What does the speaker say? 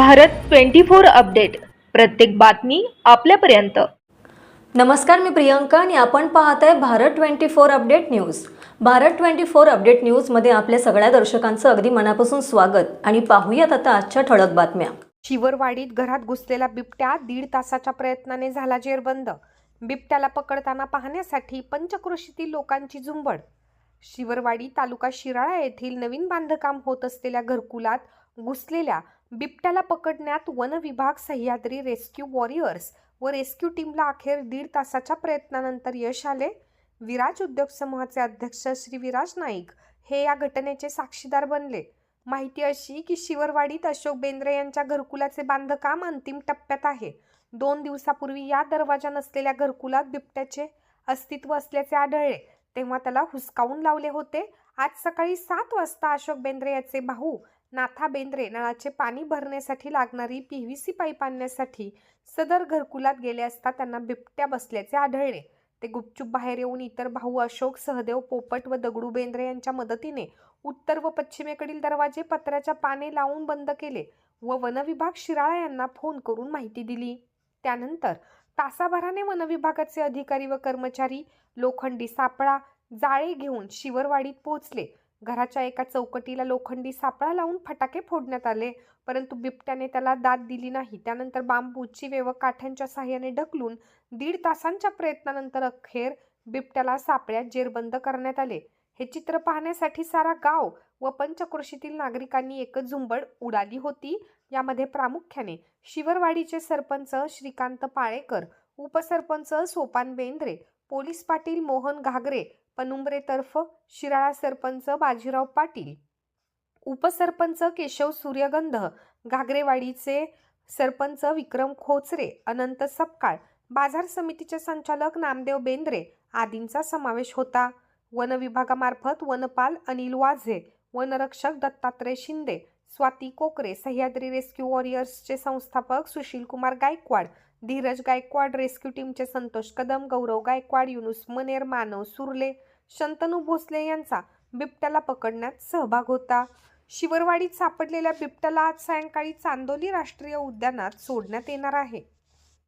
Bharat twenty four update. प्रत्येक बातमी आपल्यापर्यंत. नमस्कार मी प्रियंका आणि आपण पाहत आहे Bharat twenty four update news. Bharat twenty four update न्यूजमध्ये आपल्या सगळ्या दर्शकांचं अगदी मनापासून स्वागत आणि पाहूयात आता आजच्या ठळक बातम्या. शिवरवाडीत घरात घुसलेला बिबट्या दीड तासाच्या प्रयत्नाने झाला जेरबंद. बिबट्याला पकडताना पाहण्यासाठी पंचक्रोशीतील लोकांची झुंबड. शिवरवाडी तालुका शिराळा येथील नवीन बांधकाम होत असलेल्या घरकुलात घुसलेल्या बिबट्याला पकडण्यात वन विभाग सह्याद्री रेस्क्यू वॉरियर्स व रेस्क्यू टीमला अखेर दीड तासाच्या प्रयत्नानंतर यश आले. विराज उद्योग समूहाचे अध्यक्ष श्री विराज नाईक हे या घटनेचे साक्षीदार बनले. माहिती अशी की शिवरवाडीत अशोक बेंद्रे यांच्या घरकुलाचे बांधकाम अंतिम टप्प्यात आहे. दोन दिवसापूर्वी या दरवाजा नसलेल्या घरकुलात बिबट्याचे अस्तित्व असल्याचे आढळले. तेव्हा त्याला हुसकावून लावले होते. आज सकाळी सात वाजता अशोक बेंद्रे याचे भाऊ नाथा बेंद्रे नळाचे पाणी भरण्यासाठी लागणारी पी व्ही सी पाईप आणण्यासाठी सदर घरकुलात गेले असता त्यांना बिबट्या बसल्याचे आढळले. ते गुपचूप बाहेर येऊन इतर भाऊ अशोक सहदेव पोपट व दगडू बेंद्रे यांच्या मदतीने उत्तर व पश्चिमेकडील दरवाजे पत्र्याच्या पाने लावून बंद केले व वनविभाग शिराळा यांना फोन करून माहिती दिली. त्यानंतर तासाभराने वनविभागाचे अधिकारी व कर्मचारी लोखंडी सापळा जाळे घेऊन शिवरवाडीत पोहोचले. घराच्या एका चौकटीला लोखंडी सापळा लावून फटाके फोडण्यात आले परंतु बिबट्याने त्याला दाद दिली नाही. त्यानंतर बांबूची वेव व काठ्यांच्या साह्याने ढकलून दीड तासांच्या प्रयत्नानंतर अखेर बिबट्याला सापळ्यात जेरबंद करण्यात आले. हे चित्र पाहण्यासाठी सारा गाव व पंचक्रोशीतील नागरिकांनी एकच झुंबड उडाली होती. यामध्ये प्रामुख्याने शिवरवाडीचे सरपंच श्रीकांत पाळेकर उपसरपंच सोपान बेंद्रे पोलीस पाटील मोहन घागरे पनुंबरेतर्फ शिराळा सरपंच बाजीराव पाटील उपसरपंच केशव सूर्यगंध घागरेवाडीचे सरपंच विक्रम खोचरे अनंत सपकाळ बाजार समितीचे संचालक नामदेव बेंद्रे आदींचा समावेश होता. वन विभागामार्फत वनपाल अनिल वाझे वनरक्षक दत्तात्रय शिंदे स्वाती कोकरे सह्याद्री रेस्क्यू वॉरियर्सचे संस्थापक सुशील कुमार गायकवाड धीरज गायकवाड रेस्क्यू टीमचे संतोष कदम गौरव गायकवाड युनुस मनेर मानव सुरले शंतनू भोसले यांचा बिबट्याला पकडण्यात सहभाग होता. शिवरवाडीत सापडलेल्या बिबट्याला आज सायंकाळी चांदोली राष्ट्रीय उद्यानात सोडण्यात येणार आहे.